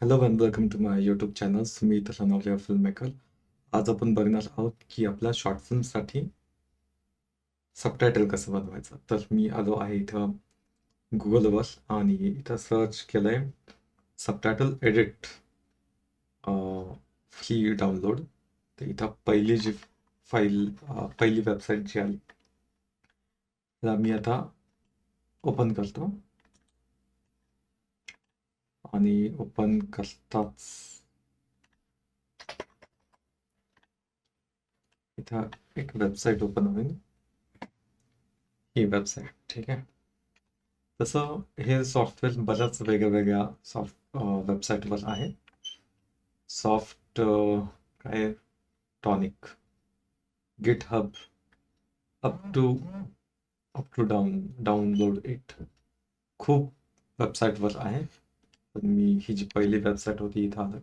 Hello and welcome to my YouTube channel मी तसा knowledge film maker आज आपण बघणार आहोत की आपल्या शॉर्ट फिल्मसाठी सबटायटल कसं बनवायचं. तर मी आलो आहे इथं गुगलवर आणि इथं सर्च केलं आहे सबटायटल एडिट फ्री डाउनलोड तर इथं पहिली जी फाईल पहिली वेबसाईट जी आली त्याला मी आता ओपन करतो. आणि ओपन करताच इथं एक वेबसाईट ओपन होईल ही। वेबसाईट ठीक आहे तसं हे सॉफ्टवेअर बऱ्याच वेगळ्या वेगळ्या सॉफ्ट वेबसाईटवर आहे सॉफ्ट काय tonic GitHub up to up to down download it खूप वेबसाईटवर आहे मी ही जी पहिली वेबसाईट होती इथं आलं.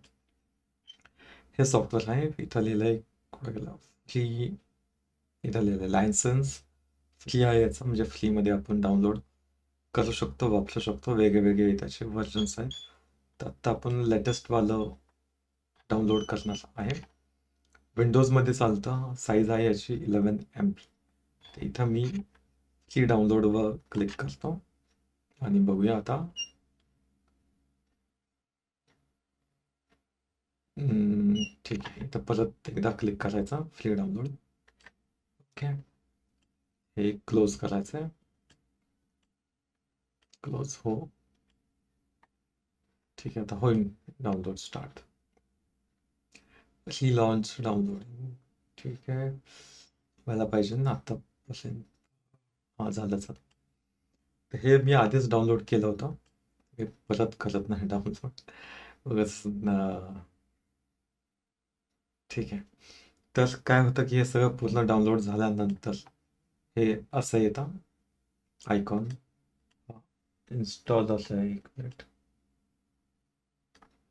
हे सॉफ्टवेअर आहे इथं लिहिलं आहे फ्री इथं लिहिलं आहे लायसन्स फ्री आहे याचं म्हणजे फ्रीमध्ये आपण डाउनलोड करू शकतो वापरू शकतो वेगळे वेगळे त्याचे व्हर्जन्स आहेत. तर आत्ता आपण लेटेस्टवालं डाउनलोड करणार आहे. विंडोजमध्ये चालतं साईज आहे याची इलेवन एम पी तर इथं मी फ्री डाउनलोडवर क्लिक करतो. आणि बघूया आता ठीक आहे तर परत एकदा क्लिक करायचा फ्री डाउनलोड ओके हे क्लोज करायचं आहे क्लोज हो ठीक आहे आता होईल डाउनलोड स्टार्ट ही लॉन्च डाउनलोड ठीक आहे मला पाहिजे ना आत्तापासून हा झालंच तर हे मी आधीच डाउनलोड केलं होतं हे परत करत नाही डाउनलोड बघच ठीक आहे. तर काय होतं की हे सगळं पूर्ण डाउनलोड झाल्यानंतर हे असं येतं. आयकॉन इन्स्टॉल असं आहे एक मिनिट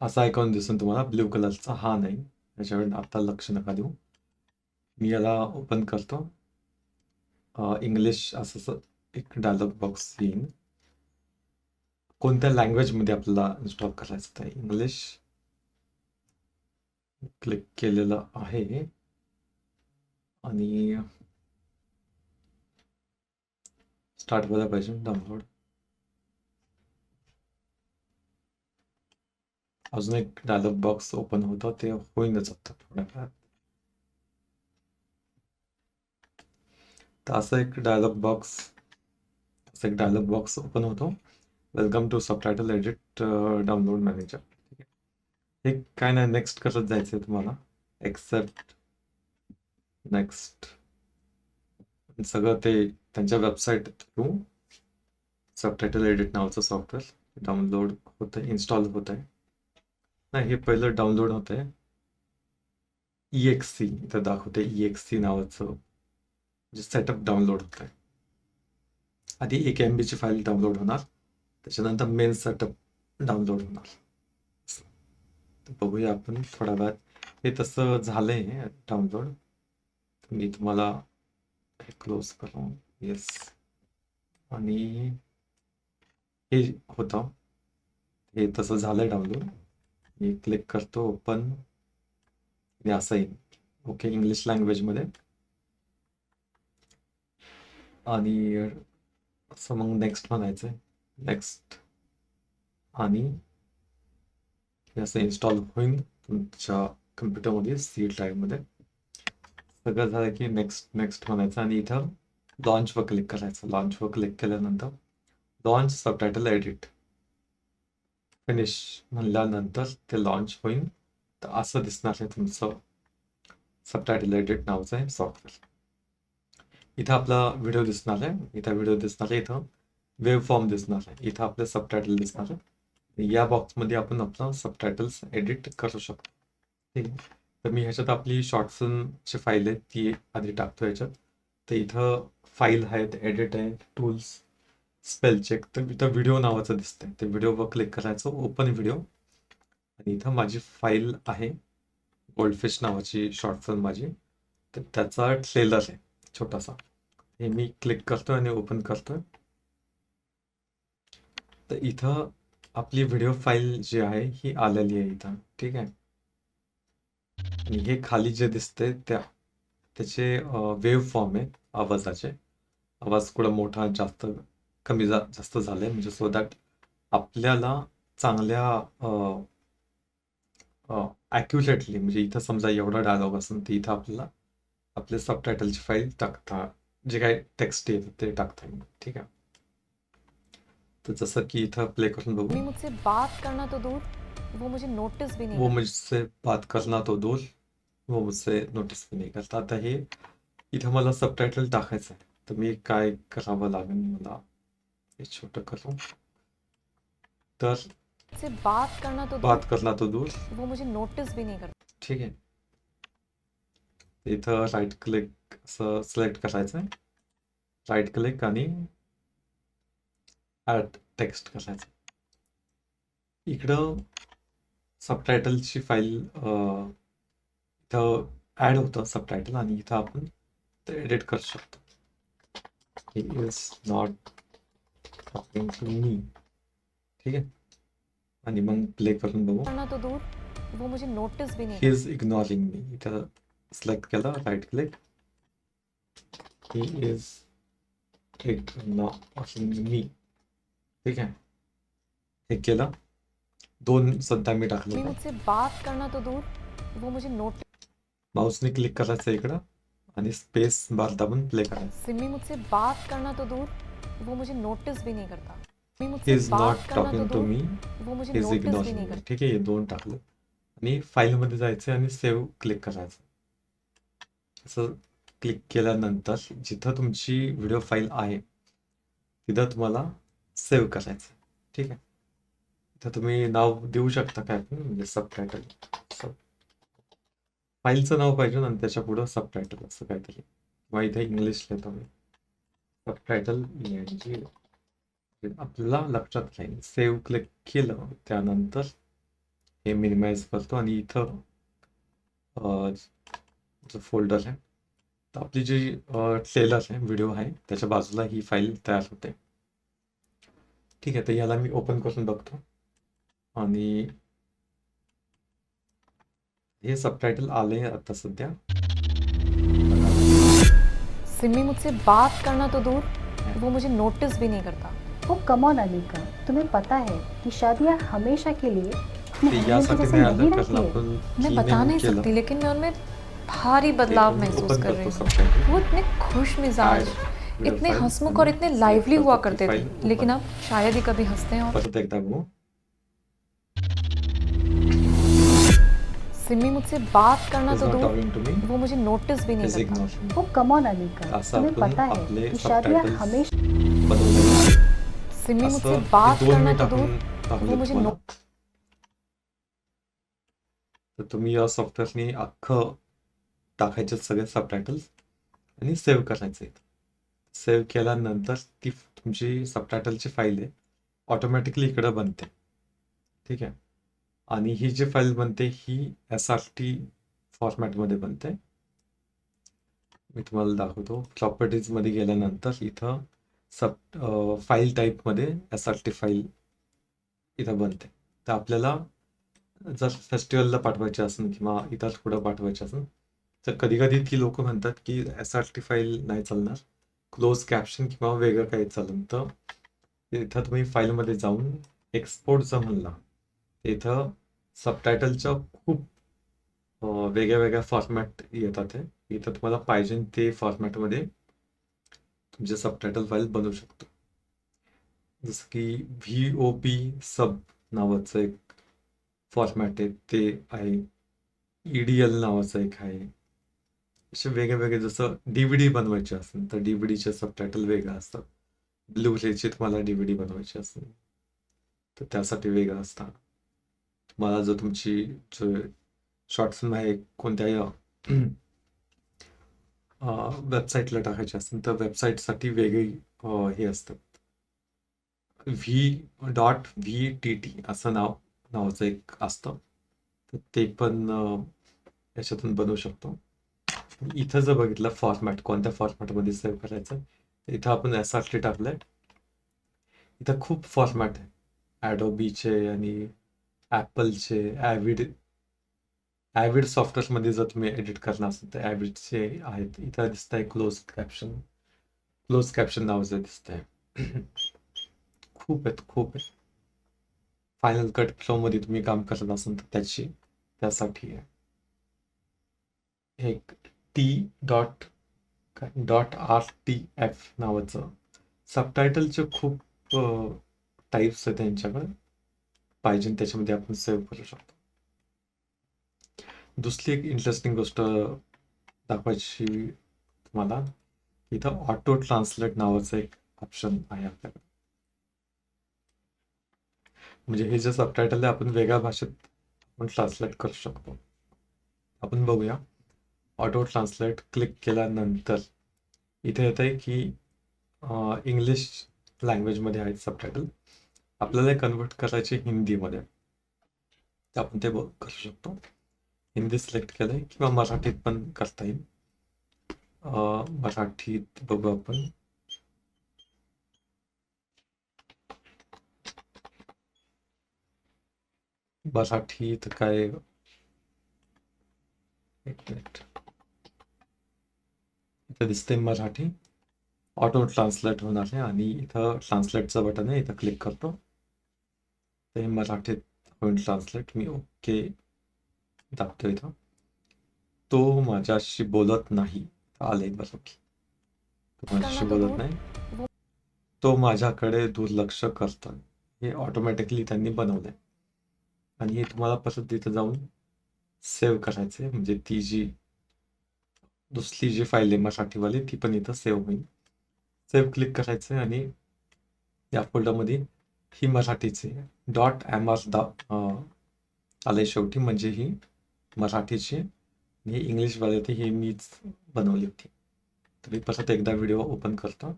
असा आयकॉन दिसून तुम्हाला ब्ल्यू कलरचा हा नाही. याच्यावर आता लक्ष नका देऊ. मी याला ओपन करतो. इंग्लिश असं एक डायलॉग बॉक्स येईन. कोणत्या लँग्वेजमध्ये आपल्याला इन्स्टॉल करायचं आहे? इंग्लिश क्लिक केलेलं आहे. आणि स्टार्ट व्हायला पाहिजे डाउनलोड अजून एक डायलॉग बॉक्स ओपन होतं ते होईनच आता थोड्या काळात तर असं एक डायलॉग बॉक्स असं एक डायलॉग बॉक्स ओपन होतो. Welcome to subtitle edit download manager हे काय नाही नेक्स्ट करत जायचंय तुम्हाला? एक्सेप्ट नेक्स्ट सगळं ते त्यांच्या वेबसाईट थ्रू सबटायटल एडिट नावाचं सॉफ्टवेअर डाउनलोड होतं आहे इन्स्टॉल होत आहे नाही हे पहिलं डाउनलोड होत आहे ई एक्स सी इथं दाखवते ई एक्स सी नावाचं म्हणजे सेटअप डाउनलोड होत आहे आधी एक एम बीची फाईल डाउनलोड होणार. त्याच्यानंतर मेन सेटअप डाउनलोड होणार. बघूया आपण थोड्या वेळात हे तसं झालंय डाउनलोड. मी तुम्हाला क्लोज करू येस आणि हे होतं. हे तसं झालंय डाउनलोड. मी क्लिक करतो ओपन असं येईल. ओके इंग्लिश लँग्वेजमध्ये आणि असं मग नेक्स्ट म्हणायचं आहे नेक्स्ट आणि हे असं इन्स्टॉल होईल तुमच्या कम्प्युटरमध्ये सी ड्राईव्हमध्ये सगळं झालं की नेक्स्ट नेक्स्ट म्हणायचं आणि इथं लॉन्चवर क्लिक करायचं लॉन्चवर क्लिक केल्यानंतर लॉन्च सबटायटल एडिट फिनिश म्हणल्यानंतर ते लॉन्च होईल तर असं दिसणार आहे तुमचं सबटायटल एडिट नावाचं आहे सॉफ्टवेअर इथं आपला व्हिडिओ दिसणार आहे इथं व्हिडिओ दिसणार आहे इथं वेब फॉर्म दिसणार आहे इथं आपलं सबटायटल दिसणार आहे या बॉक्समध्ये आपण आपलं सबटायटल्स एडिट करू शकतो. ठीक आहे? तर मी ह्याच्यात आपली शॉर्ट फाईल आहे ती आधी टाकतो ह्याच्यात. तर इथं फाईल आहेत एडिट आहे टूल्स स्पेल चेक तर इथं व्हिडिओ नावाचं दिसतंय. ते व्हिडिओवर क्लिक करायचं ओपन व्हिडिओ आणि इथं माझी फाईल आहे गोल्डफिश नावाची शॉर्ट फिल्म माझी. तर त्याचा ट्रेलर आहे छोटासा. हे मी क्लिक करतो आणि ओपन करतोय. तर इथं आपली व्हिडिओ फाईल जी आहे ही आलेली आहे इथं. ठीक आहे? आणि हे खाली जे दिसते त्या त्याचे वेव्ह फॉर्म आहे आवाजाचे. आवाज कुठं मोठा जास्त कमी जा जास्त झाले म्हणजे सो दॅट आपल्याला चांगल्या ॲक्युरेटली म्हणजे इथं समजा एवढा डायलॉग असेल तर इथं आपल्याला आपले सबटायटलची फाईल टाकता जे काही टेक्स्ट येतं ते टाकता येईल. ठीक आहे? तर जसं की इथं प्ले करून बघू मुझसे बात करना तो दूर वो मुझे नोटिस भी नहीं वो मुझसे बात करना तो दूर वो मुझसे नोटीस भी नाही करता। आता हे इथं मला सबटायटल टाकायचं आहे तर मी काय करावं लागेल मला हे छोटं करू तर मुझसे बात करना तो बात करना तो दूर। वो मुझे नोटिस भी नहीं करता। ठीक आहे इथं राईट क्लिक असं सिलेक्ट करायचं आहे राईट क्लिक आणि ॲड टेक्स्ट करायचं. इकडं सबटायटलची फाईल इथं ॲड होतं सबटायटल आणि इथं आपण ते एडिट करू शकतो. He is not talking to me ठीक आहे? आणि मग प्ले करून बघू. करना तो दूर वो मुझे नोटिस भी नहीं he is ignoring me. इथं सिलेक्ट केलं right click he is ignoring me. ठीक आहे. हे केलं. दोन सध्या मी टाकले. मुझसे बात करना तो दूर. वो मुझे नोटिस माऊसने क्लिक करायचं इकडं. आणि स्पेस बार दाबून प्ले करायचं सिमी मुझसे बात करना तो दूर. वो मुझे नोटिस भी नहीं करता. he मुझसे बात करना तो talking to दूर. me. वो मुझे नोटिस भी नहीं करता. ठीक आहे हे दोन टाकलं. आणि फाईलमध्ये जायचं आणि सेव्ह क्लिक करायचं असं क्लिक केल्यानंतर जिथं तुमची व्हिडिओ फाईल आहे तिथं तुम्हाला सेव्ह करायचं. ठीक आहे? तर तुम्ही नाव देऊ शकता काय पण म्हणजे सबटायटल सब फाईलचं नाव पाहिजे आणि त्याच्या पुढं सबटायटल असं काहीतरी. किंवा इथे इंग्लिश लिहितो मी सबटायटल जी आपल्याला लक्षात राहील. सेव्ह क्लिक केलं त्यानंतर हे मिनिमाइज करतो आणि इथं जो फोल्डर आहे तर आपली जी ट्रेलर आहे व्हिडिओ आहे त्याच्या बाजूला ही फाईल तयार होते. ठीक आहे तर याला मी ओपन करून बघतो आणि हे सबटायटल आले आता सध्या। सिमी मुझसे बात करना तो दूर वो मुझे नोटिस भी नहीं करता। वो कमॉन अनिका तुम्हें पता है कि शादियाँ हमेशा के लिए ते है। मैं बता नहीं सकती लेकिन मैं उनमें भारी बदलाव महसूस कर रही हूँ। वो इतने खुश मिजाज इतने हंसमुख और इतने लाइवली हुआ करते थे लेकिन अब शायद ही कभी हँसते हैं और सिमी मुझसे बात करना तो दूर टू मी वो मुझे नोटिस भी नहीं करता। वो कमॉन अनिका असं तुम्हें पता है कि शादियाँ हमेशा सिमी मुझसे बात करना तो दूर वो मुझे तुम्हाला नो- तर तुम्ही या सॉफ्टवेअरनी अख्खं टाकायचे सगळे सबटायटल्स आणि सेव्ह करायचे सेव्ह केल्यानंतर ती तुमची सबटायटलची फाईल आहे ऑटोमॅटिकली इकडं बनते. ठीक आहे? आणि ही जी फाईल बनते ही एस आर टी फॉर्मॅटमध्ये बनते. मी तुम्हाला दाखवतो. प्रॉपर्टीजमध्ये गेल्यानंतर इथं सब फाईल टाईपमध्ये एस आर टी फाईल इथं बनते. तर आपल्याला जर फेस्टिवलला पाठवायचे असेल किंवा इतर कुठं पाठवायचे असेल तर कधी कधी ती लोक म्हणतात की एस आर टी फाईल नाही चालणार. क्लोज कॅप्शन किंवा वेगळं काही चालेल तर इथं तुम्ही फाईलमध्ये जाऊन एक्सपोर्टचं म्हणला. तर इथं सबटायटलच्या खूप वेगळ्या वेगळ्या फॉर्मॅट येतात इथं तुम्हाला पाहिजे ते फॉर्मॅटमध्ये तुमचे सबटायटल फाईल बनवू शकतो. जसं की व्ही ओ पी सब नावाचं एक फॉर्मॅट आहे. ते आहे ई डी एल नावाचं एक आहे. असे वेगळे वेगळे जसं डीव्हीडी बनवायचे असेल तर डीव्हीडीचे सबटायटल वेगळं असतात ब्लू रेचे तुम्हाला डी व्ही बनवायची असेल तर त्यासाठी वेगळं असतं. तुम्हाला जर तुमची जो शॉर्ट फिल्म आहे कोणत्याही वेबसाईटला टाकायची असेल तर वेबसाईटसाठी वेगळी हे असतात V dot V T T असं नाव नावाचं एक असतं. तर ते पण याच्यातून बनवू शकतो. इथं जर बघितलं फॉर्मॅट कोणत्या फॉर्मॅटमध्ये सेव्ह करायचं इथं आपण एस आर टी टाकलंय इथं खूप फॉर्मॅट आहे. ॲडोबीचे आणि ॲपलचे ॲविड ॲविड सॉफ्टवेअरमध्ये जर तुम्ही एडिट करणार असाल तर ॲविडचे आहेत. इथं दिसतंय क्लोज कॅप्शन क्लोज कॅप्शन नावाचं दिसतंय. खूप आहेत खूप आहेत. फायनल कट फ्लोमध्ये तुम्ही काम करत असाल तर त्याची त्यासाठी आहे. एक टी डॉट काय? डॉट आर टी एफ नावाचं. सबटायटलचे खूप टाईप्स आहेत त्यांच्याकडे पाहिजे त्याच्यामध्ये आपण सेव्ह करू शकतो. दुसरी एक इंटरेस्टिंग गोष्ट दाखवायची तुम्हाला. इथं ऑटो ट्रान्सलेट नावाचं एक ऑप्शन आहे आपल्याकडे. म्हणजे हे जे सबटायटल आहे आपण वेगळ्या भाषेत आपण ट्रान्सलेट करू शकतो. आपण बघूया. ऑटो ट्रान्सलेट क्लिक केल्यानंतर इथे येत आहे की इंग्लिश लँग्वेजमध्ये आहेत सबटायटल आपल्याला कन्वर्ट करायचे हिंदीमध्ये. तर आपण ते बघ करू शकतो. हिंदी सिलेक्ट केलं आहे किंवा मराठीत पण करता येईल. मराठीत बघू आपण. मराठीत काय? एक मिनिट. इथं दिसते मराठी. ऑटो ट्रान्सलेट होणार आहे आणि इथं ट्रान्सलेटचं बटन आहे. इथं क्लिक करतो. हे मराठीत होईल ट्रान्सलेट मी ओके दाबतो इथं. तो माझ्याशी बोलत नाही. आले बरं तो माझ्याशी बोलत नाही. तो माझ्याकडे दुर्लक्ष करतो हे ऑटोमॅटिकली त्यांनी बनवलंय. आणि हे तुम्हाला परत तिथं जाऊन सेव्ह करायचे म्हणजे ती जी दुसरी जी फाईल आहे मराठीवाली ती पण इथं सेव्ह होईल. सेव्ह क्लिक करायचं आणि या फोल्डरमध्ये ही मराठीची डॉट एम आर दा आलंय शेवटी. म्हणजे ही मराठीची आणि ही इंग्लिशवाली होती ही मीच बनवली होती. तर मी परत एकदा व्हिडिओ ओपन करतो.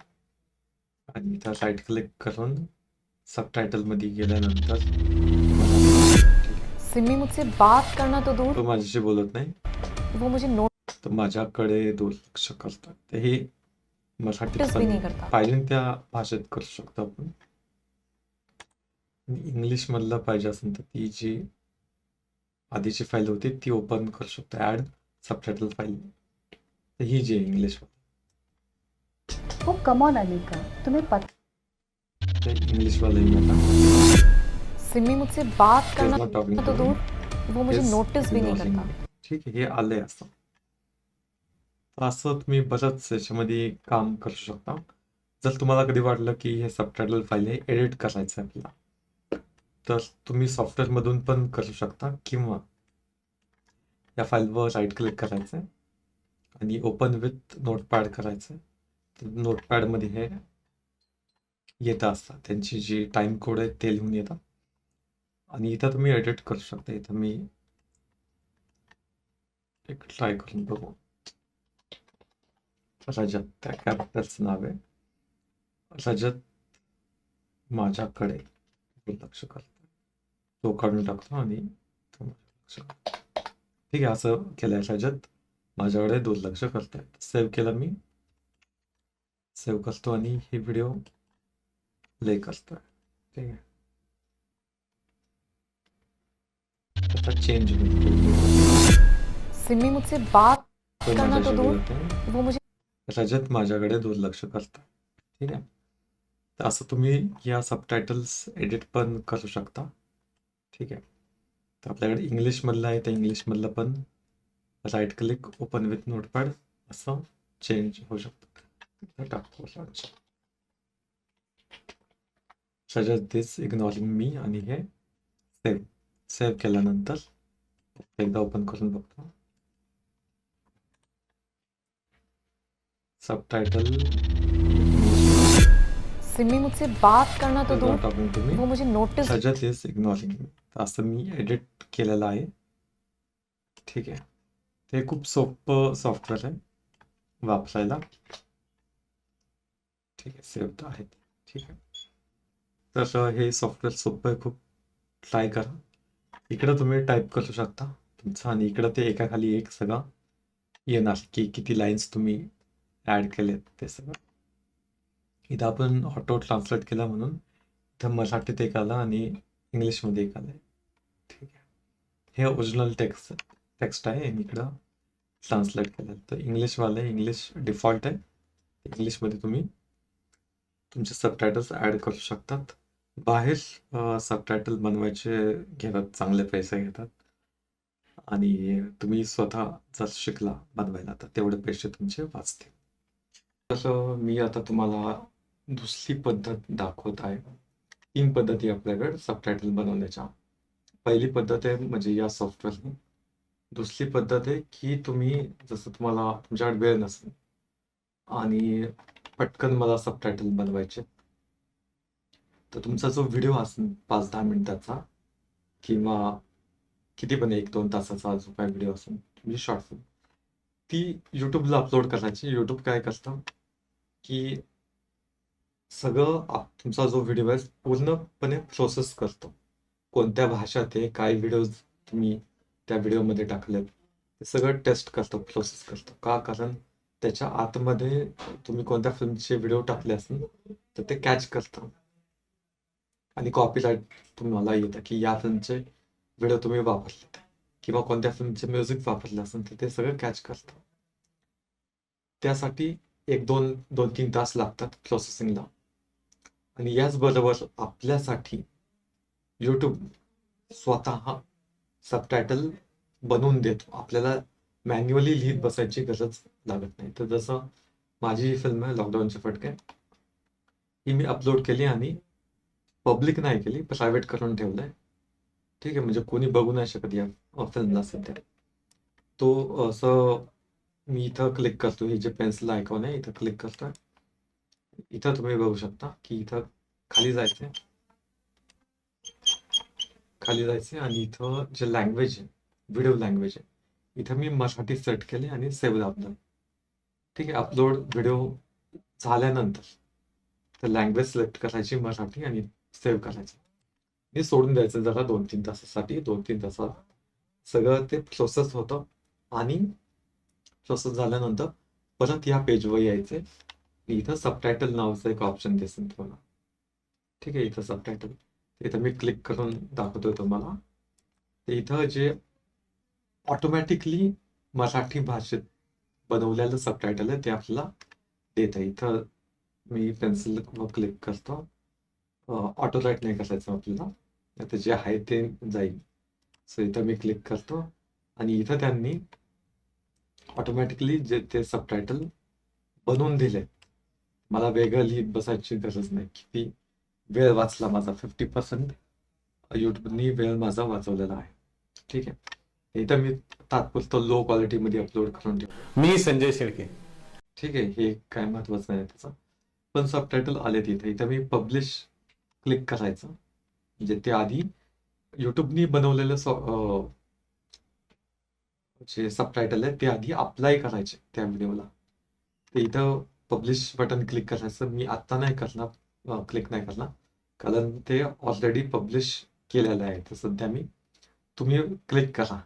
आणि इथं राईट क्लिक करून सबटायटलमध्ये गेल्यानंतर सिमी मुझसे बात करना तो दूर. तो माझ्याशी बोलत नाही. वो मुझे नोटिस तर माझ्याकडे दुर्लक्ष करतात तर हे मराठीत भी नहीं पण करता पाहिजे त्या भाषेत करू शकतो आपण इंग्लिश मधलं पाहिजे असेल तर ती जी आधीची फाईल होती ती ओपन करू शकतो ऍड सबटायटल फाईल तर ही जी English oh come on Anika तुम्हें पता इंग्लिश वाला ही आता सिमी मुझसे बात करना not talking तो दूर वो मुझे Yes, नोटिस भी नहीं करता ठीक हे आलंय असं तर असं तुम्ही बऱ्याच याच्यामध्ये काम करू शकता. जर तुम्हाला कधी वाटलं की हे सबटायटल फाईल हे एडिट करायचं आहे आपल्याला तर तुम्ही सॉफ्टवेअरमधून पण करू शकता किंवा या फाईलवर राईट क्लिक करायचं आणि ओपन विथ नोटपॅड करायचं तर नोटपॅडमध्ये हे येतं असतात. त्यांची जी टाइम कोड आहे ते लिहून येतात. आणि इथं तुम्ही एडिट करू शकता. इथं मी एक ट्राय करून बघू. रजत त्या कॅरेक्टरचं नाव आहे. रजत माझ्याकडे दुर्लक्ष करतो. तो काढून टाकतो आणि तो लक्ष करतो. ठीक आहे असं केलंय रजत. माझ्याकडे दुर्लक्ष करतोय. सेव्ह केलं मी. सेव्ह करतो आणि ही व्हिडिओ प्ले करतोय. ठीक आहे. आता चेंज सिमी मुझसे बात करना तो दूर. वो मुझे रजत माझ्याकडे दुर्लक्ष करतात ठीक आहे? तर असं तुम्ही या सबटायटल्स एडिट पण करू शकता. ठीक आहे? तर आपल्याकडे इंग्लिशमधलं आहे, तर इंग्लिशमधलं पण right click open with notepad असं चेंज होऊ शकतं. टाकतो. दिस इग्नोरिंग मी आणि हे सेव्ह सेव्ह केल्यानंतर एकदा ओपन करून बघतो. सबटायटल सिमी मुझसे बात करना तो दूर टॉकिंग टू मी। वो मुझे notice Rajat is ignoring me असं मी एडिट केलेलं आहे। ठीक आहे. ते खूप सोपं सॉफ्टवेअर आहे. वापरायला. ठीक आहे. सेव्ह आहे. ठीक आहे. तर हे सॉफ्टवेअर सोपं आहे. खूप ट्राय करा. इकडं तुम्ही टाईप करू शकता. तुमचं आणि इकडं ते एकाखाली एक सगळं येणार की किती लाईन्स तुम्ही ॲड केलेत ते सगळं इथं आपण ऑटो ट्रान्सलेट केला म्हणून इथं मराठीत एक आलं आणि इंग्लिशमध्ये एक आलं ठीक आहे हे ओरिजिनल टेक्स्ट टेक्स्ट आहे इकडं ट्रान्सलेट केलं तर इंग्लिशवालं इंग्लिश डिफॉल्ट आहे इंग्लिशमध्ये तुम्ही तुमचे सबटायटल्स ॲड करू शकतात बाहेर सबटायटल बनवायचे घेतात चांगले पैसे घेतात आणि तुम्ही स्वतः जर शिकला बनवायला तर तेवढे पैसे तुमचे वाचतील तसं मी आता तुम्हाला दुसरी पद्धत दाखवत आहे. तीन पद्धती आपल्याकडे सबटायटल बनवण्याच्या. पहिली पद्धत आहे म्हणजे या सॉफ्टवेअरनी दुसरी पद्धत आहे की तुम्ही जसं तुम्हाला तुमच्याकडे वेळ नसेल आणि पटकन मला सबटायटल बनवायचे. तर तुमचा जो व्हिडिओ असेल पाच दहा मिनिटाचा किंवा किती पण एक दोन तासाचा जो काय व्हिडिओ असेल म्हणजे शॉर्ट फिल्म ती यूट्यूबला अपलोड करायची. यूट्यूब काय करतं? की सगळं तुमचा जो व्हिडिओ आहे पूर्णपणे प्रोसेस करतो. कोणत्या भाषात आहे काय व्हिडिओज तुम्ही त्या व्हिडिओमध्ये टाकलेत ते सगळं टेस्ट करतो प्रोसेस करतो. का? कारण त्याच्या आतमध्ये तुम्ही कोणत्या फिल्मचे व्हिडिओ टाकले असेल तर ते कॅच करतं. आणि कॉपीराईट तुम्हाला येतं की या फिल्मचे व्हिडिओ तुम्ही वापरले किंवा कोणत्या फिल्मचे म्युझिक वापरले असेल तर ते सगळं कॅच करतं. त्यासाठी एक दोन दोन तीन तास लागतात प्रोसेसिंगला आणि याचबरोबर आपल्यासाठी यूट्यूब स्वतः सबटायटल बनवून देतो. आपल्याला मॅन्युअली लिहित बसायची गरज लागत नाही. तर जसं माझी ही फिल्म आहे लॉकडाऊनचे फटके. ही मी अपलोड केली आणि पब्लिक नाही केली प्रायव्हेट करून ठेवलंय. ठीक आहे म्हणजे कोणी बघू नाही शकत या फिल्मला सध्या. तो असं मी इथं क्लिक करतो हे जे पेन्सिल आयकॉन आहे इथं क्लिक करतोय. इथं तुम्ही बघू शकता की इथं खाली जायचंय. खाली जायचे आणि इथं जे लँग्वेज आहे व्हिडिओ लँग्वेज आहे इथं मी मराठी सेट केले आणि सेव्ह दाबलं. ठीक आहे अपलोड व्हिडिओ झाल्यानंतर तर लँग्वेज सिलेक्ट करायची मराठी आणि सेव्ह करायची. हे सोडून द्यायचं जरा दोन तीन तासासाठी. दोन तीन तासात सगळं ते प्रोसेस होतं आणि तसं झाल्यानंतर परत या पेजवर यायचे इथं सबटायटल नावाचं एक ऑप्शन दिसेल तुम्हाला. ठीक आहे इथं सबटायटल इथं मी क्लिक करून दाखवतोय तुम्हाला. इथं जे ऑटोमॅटिकली मराठी भाषेत बनवलेलं सबटायटल आहे ते आपल्याला देत. आहे इथं मी पेन्सिल क्लिक करतो. ऑटो राईट नाही करायचं आपल्याला. आता जे आहे ते जाईल. सो इथं मी क्लिक करतो. आणि इथं त्यांनी ऑटोमॅटिकली जे ते सबटायटल बनवून दिले. मला वेगळं लिहित बसायची गरज नाही. किती वेळ वाचला माझा? फिफ्टी पर्सेंट यूट्यूबनी वेळ माझा वाचवलेला आहे. ठीक आहे. इथं मी तात्पुरतं लो क्वालिटीमध्ये अपलोड करून ठेवतो. मी संजय शेळके ठीक आहे. हे काय महत्वाचं नाही त्याचं? पण सबटायटल आले तिथे इथं मी पब्लिश क्लिक करायचं. म्हणजे ते आधी युट्यूबनी बनवलेलं जे सबटायटल आहे ते आधी अप्लाय करायचे त्या व्हिडिओला ते इथं पब्लिश बटन क्लिक करायचं मी आत्ता नाही करणार क्लिक नाही करणार. कारण ते ऑलरेडी पब्लिश केलेलं आहे. तर सध्या मी तुम्ही क्लिक करा.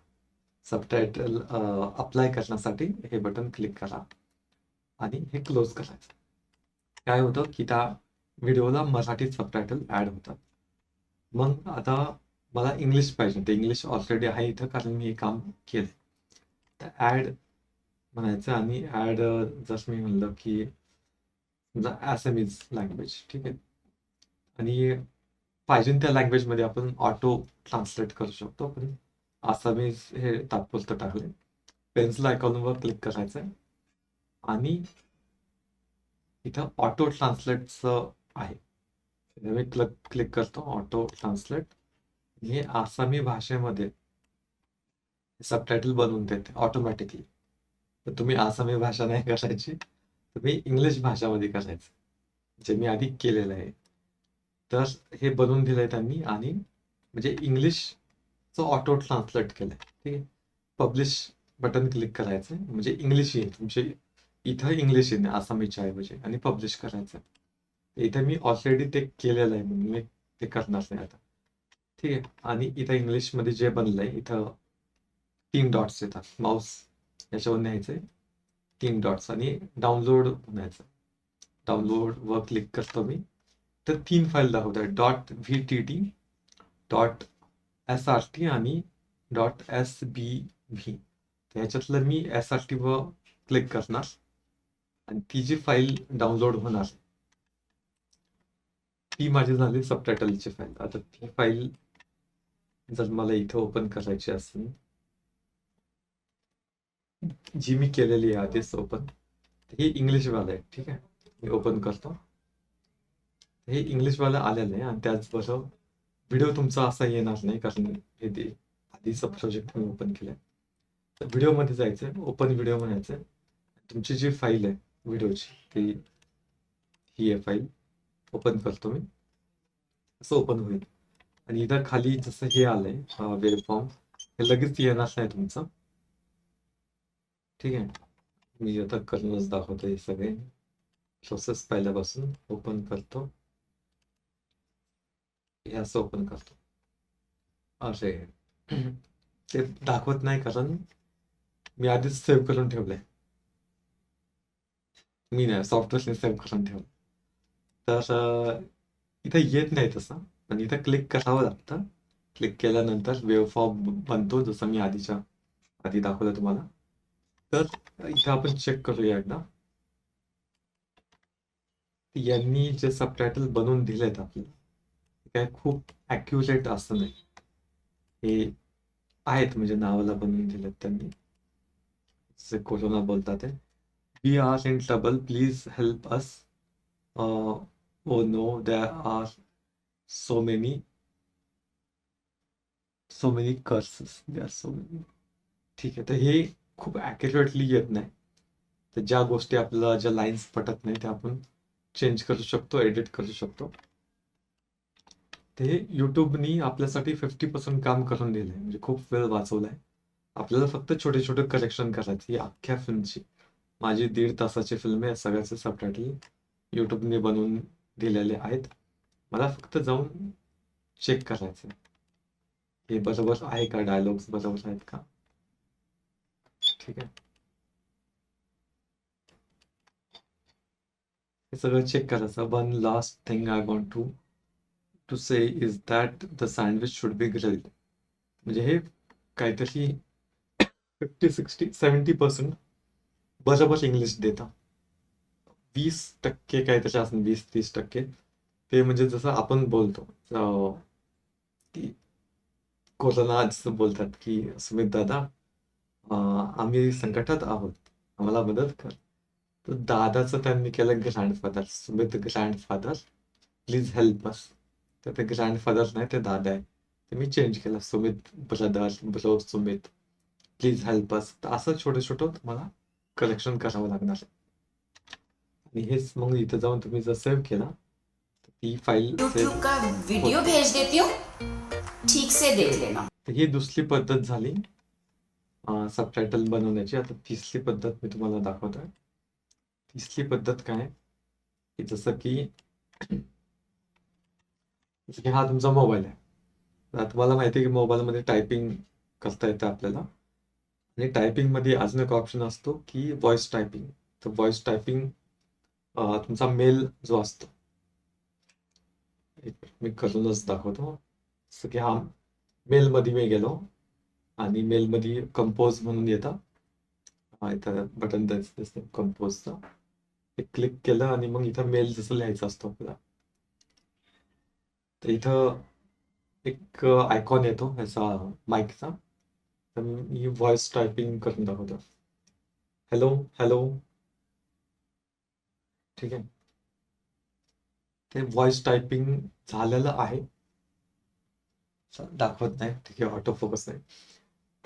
सबटायटल अप्लाय करण्यासाठी हे बटन क्लिक करा. आणि हे क्लोज करायचं काय होतं की त्या व्हिडिओला मराठी सबटायटल ॲड होतात. मग आता मला इंग्लिश पाहिजे. ते इंग्लिश ऑलरेडी आहे इथं कारण मी हे काम केलं ॲड म्हणायचं आणि ॲड जसं मी म्हणलं की समजा ॲसॅमीज लँग्वेज ठीक आहे? आणि पाहिजे त्या लँग्वेजमध्ये आपण ऑटो ट्रान्सलेट करू शकतो पण आसामीज हे तात्पुरतं टाकले पेन्सिल आयकॉनवर क्लिक करायचं आहे आणि इथं ऑटो ट्रान्सलेटचं आहे. मी क्लिक क्लिक करतो ऑटो ट्रान्सलेट हे आसामी भाषेमध्ये सबटायटल बनवून देते ऑटोमॅटिकली तर तुम्ही आसामी भाषा नाही करायची तुम्ही इंग्लिश भाषामध्ये करायचं जे मी आधी केलेलं आहे. तर हे बनवून दिलंय त्यांनी आणि म्हणजे इंग्लिशचं ऑटो ट्रान्सलेट केलंय ठीक आहे? पब्लिश बटन क्लिक करायचं म्हणजे इंग्लिश येईल तुमचे इथं इंग्लिश येईल आसामीच्या ऐवजी आणि पब्लिश करायचं इथे मी ऑलरेडी ते केलेलं आहे म्हणून मी ते करणार नाही आता ठीक आहे? आणि इथं इंग्लिशमध्ये जे बनलंय इथं तीन डॉट्स येतात. माऊस याच्यावर न्यायचंय तीन डॉट्स आणि डाउनलोड म्हणायचं डाउनलोड वर क्लिक करतो मी. तर तीन फाईल दाखवतात dot V T T dot S R T आणि डॉट एस बी व्ही ह्याच्यातलं मी एस आर टी वर क्लिक करणार. आणि ती जी फाईल डाउनलोड होणार ती माझी झाली सबटायटलची फाईल आता ती फाईल जर मला इथं ओपन करायची असेल जी मी केलेली आहे आधीच ओपन हे इंग्लिशवालं आहे ठीक आहे? मी ओपन करतो. हे इंग्लिशवालं आलेलं आहे आणि त्याचबरोबर व्हिडिओ तुमचा असा येणार नाही कारण हे ते आधीचा प्रोजेक्ट मी ओपन केलाय. तर व्हिडिओमध्ये जायचं ओपन व्हिडिओ म्हणायचं तुमची जी फाईल आहे व्हिडिओची ती ही आहे फाईल ओपन करतो मी. असं ओपन होईल. आणि इथं खाली जसं हे आलंय वेब फॉर्म हे लगेच येणार नाही तुमचं. ठीक आहे. मी आता करूनच दाखवतो हे सगळे. प्रोसेस पहिल्यापासून ओपन करतो. हे असं ओपन करतो. अरे ते दाखवत नाही कारण मी आधीच सेव्ह करून ठेवलंय. मी नाही सॉफ्टवेअरने सेव्ह करून ठेवलं तर इथं येत नाही तसं. पण इथं क्लिक करावं लागतं. क्लिक केल्यानंतर वेव फॉर्म बनतो जसं मी आधीच्या आधी दाखवलं तुम्हाला. तर इथं आपण चेक करूया एकदा. यांनी जे सबटायटल बनवून दिलेत आपल्याला ते काय खूप ॲक्युरेट असं नाही. हे आहेत म्हणजे नावाला बनवून दिलेत त्यांनी. कोरोना बोलतात we are in trouble please help us oh no there are so many so many curses they are so many ठीक आहे तर हे खूप ॲक्युरेटली येत नाही. तर ज्या गोष्टी आपल्याला ज्या लाईन्स पटत नाही त्या आपण चेंज करू शकतो एडिट करू शकतो. ते यूट्यूबनी आपल्यासाठी फिफ्टी पर्सेंट काम करून दिलंय. म्हणजे खूप वेळ वाचवलाय. आपल्याला फक्त छोटे छोटे करेक्शन करायचे अख्ख्या फिल्मची माझी दीड तासाची फिल्म आहे. सगळ्याचे सबटायटल यूट्यूबने बनवून दिलेले आहेत. मला फक्त जाऊन चेक करायचं हे बरोबर आहे का डायलॉग्स बरोबर आहेत का? ठीक आहे. हे सगळं चेक करायचं one last thing I want to to say is that the sandwich should be grilled म्हणजे हे काहीतरी फिफ्टी सिक्स्टी सेवन्टी पर्सेंट बरोबर इंग्लिश देता. वीस टक्के काहीतरी असं वीस तीस टक्के. ते म्हणजे जसं आपण बोलतो की कोरोना जसं बोलतात की सुमित दादा आम्ही संकटात आहोत. आम्हाला मदत कर. तर दादाचं त्यांनी केलं grandfather Sumit grandfather please help us तर ते ग्रँडफादर नाही ते दादा आहे. ते मी चेंज केलं. Sumit brother bro Sumit. Please help us तर असं छोटं छोटं तुम्हाला कलेक्शन करावं लागणार. आणि हेच मग इथं जाऊन तुम्ही जर सेव्ह केला ती फाईल का वीडियो भेज देती हूँ? ठीक से देख लेना. ही दुसरी पद्धत झाली. सबटायटल बनवण्याची. आता तिसरी पद्धत मी तुम्हाला दाखवतोय. तिसरी पद्धत काय? आहे? की जसं की जसं की हा तुमचा मोबाईल आहे. तुम्हाला माहिती आहे की मोबाईलमध्ये टायपिंग करता येतं आपल्याला. आणि टायपिंगमध्ये अजून एक ऑप्शन असतो की व्हॉइस टायपिंग तर व्हॉइस टायपिंग तुमचा मेल जो असतो. मी करूनच दाखवतो. जसं की हा मेलमध्ये मी गेलो. आणि मेलमध्ये कंपोज म्हणून येतं. हा इथं बटन दिसतं कंपोजचं ते क्लिक केलं आणि मग इथं मेल जसं लिहायचं असतो आपला तर इथं एक uh, आयकॉन येतो ह्याचा माईकचा तर मी व्हॉइस टायपिंग करून दाखवतो. हॅलो हॅलो ठीक आहे. ते व्हॉइस टायपिंग झालेलं आहे. दाखवत नाही ठीक आहे ऑटो फोकस नाही.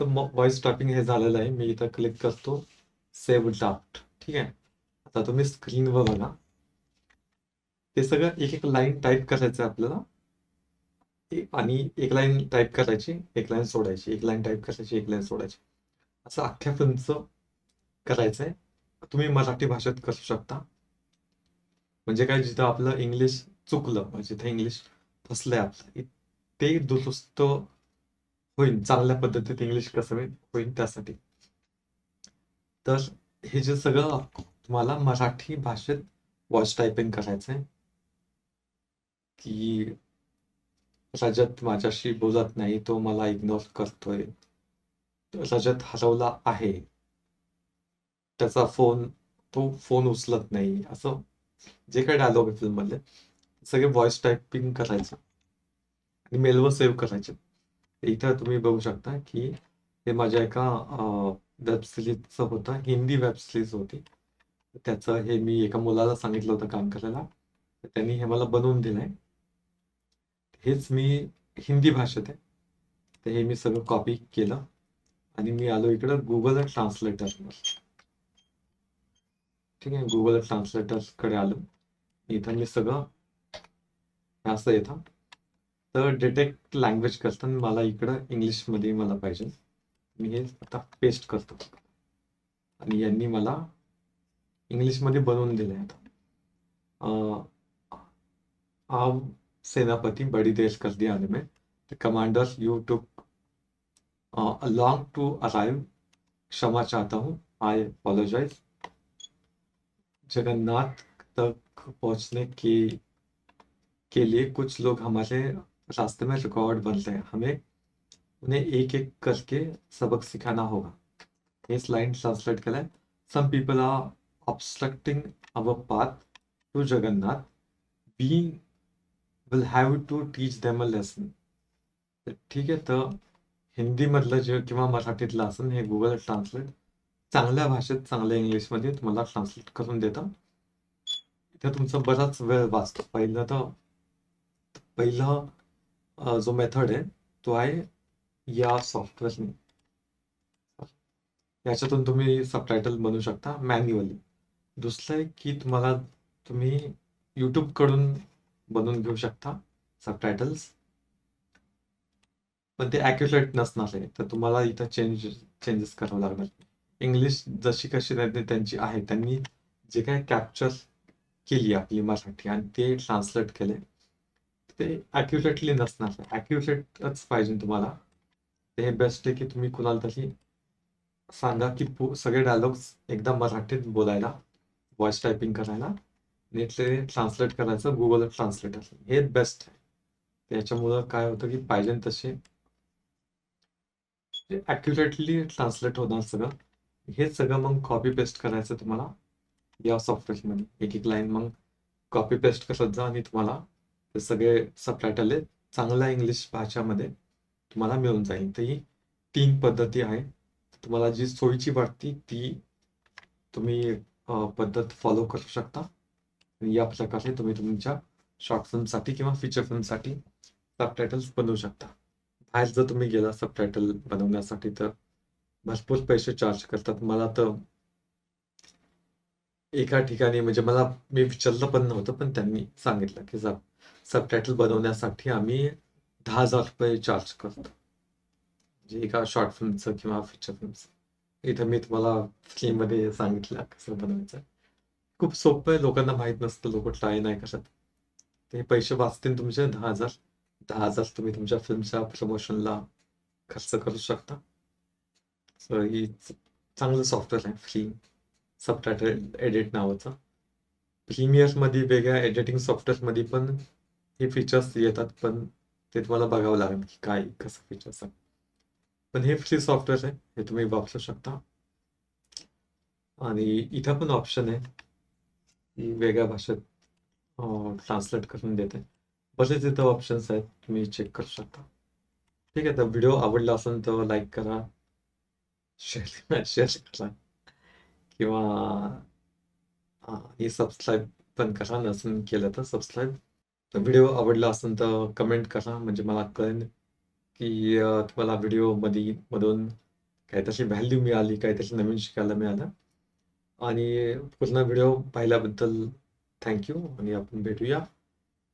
तर मग व्हॉइस टायपिंग हे झालेलं आहे. मी इथं क्लिक करतो. सेव्ह ड्राफ्ट ठीक आहे? आता तुम्ही स्क्रीनवर बघा. ते सगळं एक एक लाईन टाईप करायचं आहे आपल्याला. आणि एक लाईन टाईप करायची एक लाईन सोडायची. एक लाईन टाईप करायची एक लाईन सोडायची. असं अख्ख्या फिल्मचं करायचं आहे तुम्ही मराठी भाषेत करू शकता. म्हणजे काय? जिथं आपलं इंग्लिश चुकलं म्हणजे जिथं इंग्लिश फसलंय आपलं. ते दुरुस्त होईल चांगल्या पद्धतीत इंग्लिश कसं होईल त्यासाठी. तर हे जे सगळं तुम्हाला मराठी भाषेत व्हॉइस टायपिंग करायचंय की रजत माझ्याशी बोलत नाही तो मला इग्नोर करतोय. रजत हरवला आहे. त्याचा फोन तो फोन उचलत नाही. असं जे काही डायलॉग आहे फिल्म मधले सगळे व्हॉइस टायपिंग करायचे. आणि मेलवर सेव्ह करायचे. इथं तुम्ही बघू शकता की हे माझ्या एका वेबसिरीजचं होतं. हिंदी वेबसिरीज होती. त्याचं हे मी एका मुलाला सांगितलं होतं काम करायला. त्यांनी हे मला बनवून दिलंय. हेच मी हिंदी भाषेत आहे. तर हे मी सगळं कॉपी केलं आणि मी आलो इकडं गुगल ट्रान्सलेटरवर ठीक आहे गुगल ट्रान्सलेटरकडे आलो. इथं मी सगळं असं येतं तर डिटेक्ट लँग्वेज करताना मला इकडं इंग्लिशमध्ये मला पाहिजे. मी हे आता पेस्ट करतो. आणि यांनी मला इंग्लिशमध्ये बनवून दिले आता. आव सेनापति बड़ी देश कर दिया आने में the commander you took long to arrive क्षमा चाहता हूँ. आई अपोलोजाइज जगन्नाथ तक पोहोचने के के लिए कुछ लोग हमारे रास्ते में रिकॉर्ड बन रहे हैं हमें उन्हें एक एक करके सबक सिखाना होगा इस लाइन ट्रांसलेट करें some people are obstructing our path to Jagannath we will have to teach them a lesson तर ठीक आहे तर हिंदीमधलं जे किंवा मराठीतलं असेल हे गुगल ट्रान्सलेट चांगल्या भाषेत चांगल्या इंग्लिशमध्ये तुम्हाला ट्रान्सलेट करून देतं. इथे तुमचा बराच वेळ वाचतो. पहिलं तर पहिलं जो मेथड आहे तो आहे या सॉफ्टवेअरने याच्यातून तुम्ही सबटायटल बनवू शकता मॅन्युअली दुसरं आहे की तुम्हाला तुम्ही यूट्यूबकडून कडून बनवून घेऊ शकता सबटायटल्स पण ते ॲक्युरेट नसणार आहे तर तुम्हाला इथं चेंज चेंजेस करावं लागणार. इंग्लिश जशी कशी त्यांनी त्यांची आहे त्यांनी जे काय कॅप्चर केली आपली मराठी आणि ते ट्रान्सलेट केले. ते ॲक्युरेटली नसणार ॲक्युरेटच पाहिजे तुम्हाला. ते बेस्ट आहे की तुम्ही कुणाला तरी सांगा की पू- सगळे डायलॉग्स एकदा मराठीत बोलायला व्हॉइस टायपिंग करायला नेटले ते ट्रान्सलेट करायचं गुगल ट्रान्सलेट असेल हे बेस्ट आहे. त्याच्यामुळं काय होतं की पाहिजे तसे ॲक्युरेटली ट्रान्सलेट होणार सगळं. हे सगळं मग कॉपी पेस्ट करायचं तुम्हाला या सॉफ्टवेअरमध्ये एक एक लाईन मग कॉपी पेस्ट करत जा आणि तुम्हाला ते सगळे सबटायटल आहेत चांगल्या इंग्लिश भाषामध्ये तुम्हाला मिळून जाईल. तर ही तीन पद्धती आहे. तुम्हाला जी सोयीची वाटती ती तुम्ही पद्धत फॉलो करू शकता. या प्रकारे तुम्ही तुमच्या शॉर्ट फिल्मसाठी किंवा फीचर फिल्मसाठी सबटायटल्स बनवू शकता. बाहेर जर तुम्ही गेला सबटायटल बनवण्यासाठी तर भरपूर पैसे चार्ज करतात. मला तर एका ठिकाणी म्हणजे मला मी विचारलं पण नव्हतं पण त्यांनी सांगितलं की सब सबटायटल बनवण्यासाठी आम्ही दहा हजार रुपये चार्ज करतो. म्हणजे एका शॉर्ट फिल्मचं किंवा फीचर फिल्मचं इथं मी तुम्हाला फ्रीमध्ये सांगितलं कसं बनवायचं. खूप सोपं आहे लोकांना माहीत नसतं लोक ट्राय नाही करत. ते पैसे वाचतील तुमचे दहा हजार. दहा हजार तुम्ही तुमच्या फिल्मच्या प्रमोशनला खर्च करू शकता. सो ही चांगलं सॉफ्टवेअर आहे फ्री सबटायटल एडिट नावाचं. प्रीमियरमध्ये वेगळ्या एडिटिंग सॉफ्टवेअरमध्ये पण हे फीचर्स येतात पण ते तुम्हाला बघावं लागेल की काय कसं फीचर्स आहे. पण हे फ्री सॉफ्टवेअर आहे हे तुम्ही वापरू शकता. आणि इथं पण ऑप्शन आहे. की वेगळ्या भाषेत ट्रान्सलेट करून देते. बरेच इथं ऑप्शन्स आहेत तुम्ही चेक करू शकता. ठीक आहे तर व्हिडिओ आवडला असेल तर लाईक करा. शेअर शेअर करा. किंवा हे सबस्क्राईब पण करा. नसेल केलं तर सबस्क्राईब तर व्हिडिओ आवडला असेल तर कमेंट करा. म्हणजे मला कळेल की अ, तुम्हाला व्हिडिओमध्ये मधून काहीतरी व्हॅल्यू मिळाली काहीतरी नवीन शिकायला मिळालं. आणि पूर्ण व्हिडिओ पाहिल्याबद्दल थँक्यू आणि आपण भेटूया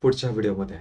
पुढच्या व्हिडिओमध्ये